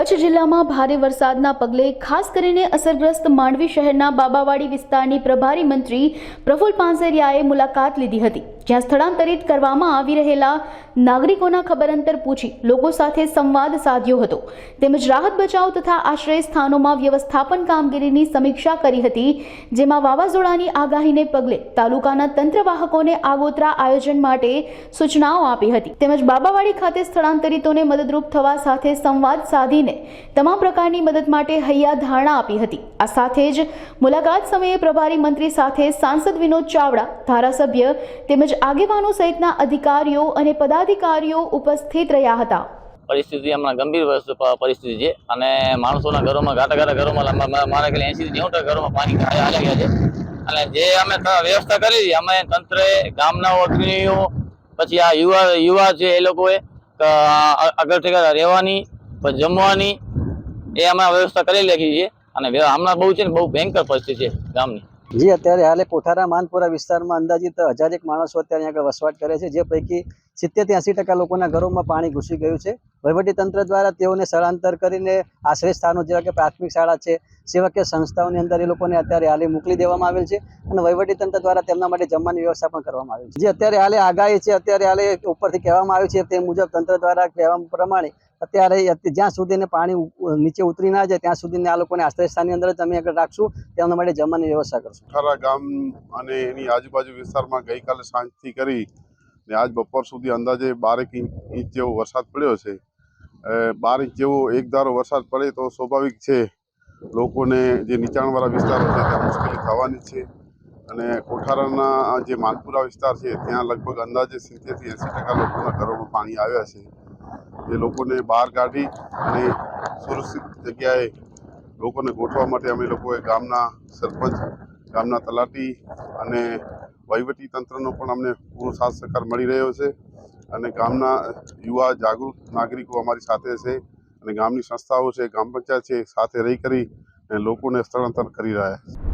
કચ્છ જિલ્લામાં ભારે વરસાદના પગલે ખાસ કરીને અસરગ્રસ્ત માંડવી શહેરના બાબાવાડી વિસ્તારની પ્રભારી મંત્રી પ્રફુલ પાનસેરિયાએ મુલાકાત લીધી હતી. જ્યાં સ્થળાંતરિત કરવામાં આવી રહેલા નાગરિકોના ખબરંતર પૂછી લોકો સાથે સંવાદ સાધ્યો હતો. તેમજ રાહત બચાવ તથા આશ્રય સ્થાનોમાં વ્યવસ્થાપન કામગીરીની સમીક્ષા કરી હતી, જેમાં વાવાઝોડાની આગાહીને પગલે તાલુકાના તંત્રવાહકોને આગોતરા આયોજન માટે સૂચનાઓ આપી હતી. તેમજ બાબાવાડી ખાતે સ્થળાંતરિતોને મદદરૂપ થવા સાથે સંવાદ સાધીને તમામ પ્રકારની મદદ માટે હૈયા ધારણા આપી હતી. આ સાથે જ મુલાકાત સમયે પ્રભારી મંત્રી સાથે સાંસદ વિનોદ ચાવડા, ધારાસભ્ય તેમજ આગેવાનો સહિતના અધિકારીઓ અને પદાધિકારીઓ ઉપસ્થિત રહ્યા હતા. પરિસ્થિતિ હમણાં ગંભીર પરિસ્થિતિ છે અને માણસોના ઘરોમાં ઘાટા ઘાટા ઘરોમાં મારા ખ્યાલે એસી નેવું ટકા ઘરોમાં પાણી હાલ્યા ગયા છે. અને જે અમે વ્યવસ્થા કરી હતી, અમે તંત્રે ગામના અગ્રણીઓ પછી આ યુવા યુવા છે એ લોકોએ આગળ ઠેકા રહેવાની જમવાની, એ અમે વ્યવસ્થા કરી લેખી છે. અને હમણાં બહુ છે ને બહુ ભયંકર પરિસ્થિતિ છે ગામની. જી, અત્યારે હાલે કોઠારા માનપુરા વિસ્તારમાં અંદાજિત હજાર એક માણસો અત્યારે આગળ વસવાટ કરે છે, જે પૈકી સિત્તેરથી એંસી ટકા લોકોના ઘરોમાં પાણી ઘૂસી ગયું છે. તંત્ર દ્વારા તેઓને સ્થળાંતર કરીને આશ્રય સ્થાનો જેવા કે પ્રાથમિક શાળા છે, સેવાકીય સંસ્થાઓની અંદર એ લોકોને અત્યારે હાલે મોકલી દેવામાં આવેલ છે અને તંત્ર દ્વારા તેમના માટે જમવાની વ્યવસ્થા પણ કરવામાં આવી છે. જે અત્યારે હાલે આગાહી છે, અત્યારે હાલે ઉપરથી કહેવામાં આવ્યું છે તે મુજબ તંત્ર દ્વારા કહેવા પ્રમાણે અત્યારે અત્યારે જ્યાં સુધીને પાણી નીચે ઉતરી ના જાય ત્યાં સુધીને આ લોકોને આશ્રય સ્થાનની અંદર જ અમે આગળ રાખશું, તેમના માટે જમવાની વ્યવસ્થા કરશું. ખરા ગામ અને એની આજુબાજુ વિસ્તારમાં ગઈકાલે સાંજથી કરી ને આજ બપોર સુધી અંદાજે બારેક ઇંચ જેવો વરસાદ પડ્યો છે. બાર ઇંચ જેવો એકધારો વરસાદ પડે તો સ્વાભાવિક છે. લોકોને જે નીચાણવાળા વિસ્તારો છે ત્યાં મુશ્કેલી થવાની છે. અને કોઠારાના જે માનપુરા વિસ્તાર છે ત્યાં લગભગ અંદાજે સિત્તેરથી એંસી ટકા લોકોના ઘરોમાં પાણી આવ્યા છે. એ લોકોને બહાર કાઢી અને સુરક્ષિત જગ્યાએ લોકોને ગોઠવા માટે અમે લોકોએ ગામના સરપંચ, ગામના તલાટી અને વહીવટી તંત્રનો પણ અમને પૂરો સાથ સહકાર મળી રહ્યો છે અને ગામના યુવા જાગૃત નાગરિકો અમારી સાથે છે અને ગામની સંસ્થાઓ છે ગ્રામ પંચાયત છે સાથે રહી કરી લોકોને સ્થળાંતર કરી રહ્યા છે.